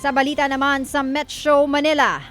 Sa balita naman sa Metro Manila,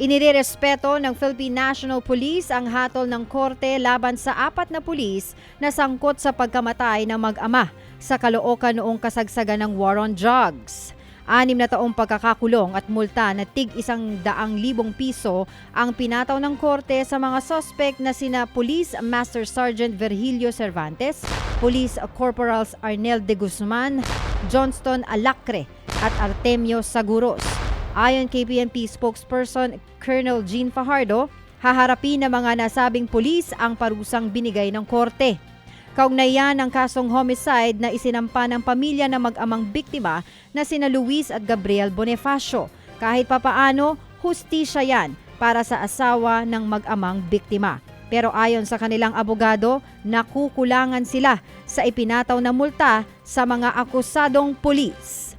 Inirerespeto ng Philippine National Police ang hatol ng korte laban sa apat na pulis na sangkot sa pagkamatay ng mag-ama sa Caloocan noong kasagsagan ng war on drugs. Anim na taong pagkakakulong at multa na tig isang daang libong piso ang pinataw ng korte sa mga suspect na sina Police Master Sergeant Virgilio Cervantes, Police Corporals Arnel de Guzman, Johnston Alacre at Artemio Saguros. Ayon kay PNP spokesperson Colonel Jean Fajardo, haharapin ng mga nasabing pulis ang parusang binigay ng korte. Kaugnay yan ang kasong homicide na isinampa ng pamilya ng mag-amang biktima na sina Luis at Gabriel Bonifacio. Kahit papaano, hustisya yan para sa asawa ng mag-amang biktima. Pero ayon sa kanilang abogado, nakukulangan sila sa ipinataw na multa sa mga akusadong pulis.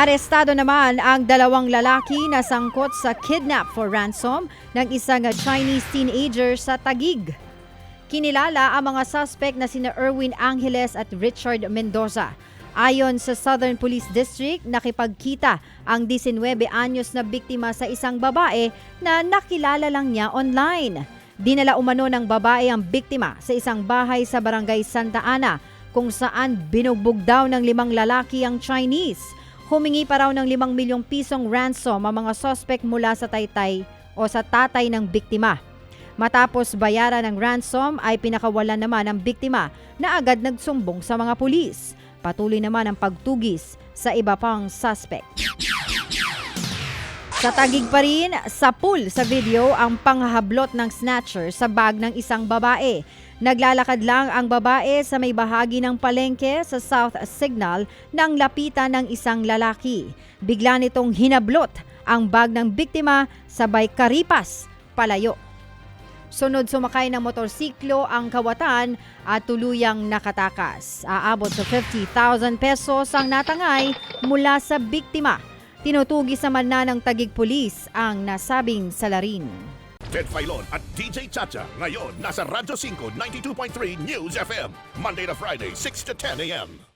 Arestado naman ang dalawang lalaki na sangkot sa kidnap for ransom ng isang Chinese teenager sa Tagig. Kinilala ang mga suspect na sina Erwin Angeles at Richard Mendoza. Ayon sa Southern Police District, nakipagkita ang 19 anyos na biktima sa isang babae na nakilala lang niya online. Dinala umano ng babae ang biktima sa isang bahay sa barangay Santa Ana kung saan binugbog daw ng limang lalaki ang Chinese. Humingi pa raw ng 5 milyong pisong ransom ang mga suspect mula sa taytay o sa tatay ng biktima. Matapos bayaran ng ransom ay pinakawalan naman ang biktima na agad nagsumbong sa mga pulis. Patuloy naman ang pagtugis sa iba pang suspect. Sa tagig pa rin, sa pool sa video ang panghahablot ng snatcher sa bag ng isang babae. Naglalakad lang ang babae sa may bahagi ng palengke sa South Signal nang lapitan ng isang lalaki. Bigla nitong hinablot ang bag ng biktima sabay karipas palayo. Sunod sumakay ng motorsiklo ang kawatan at tuluyang nakatakas. Aabot sa 50,000 pesos ang natangay mula sa biktima. Tinutugis naman na ng tagig pulis ang nasabing salarin. Ted Filon at DJ Chacha. Ngayon, nasa Radyo 5, 92.3 News FM. Monday to Friday, 6 to 10 a.m.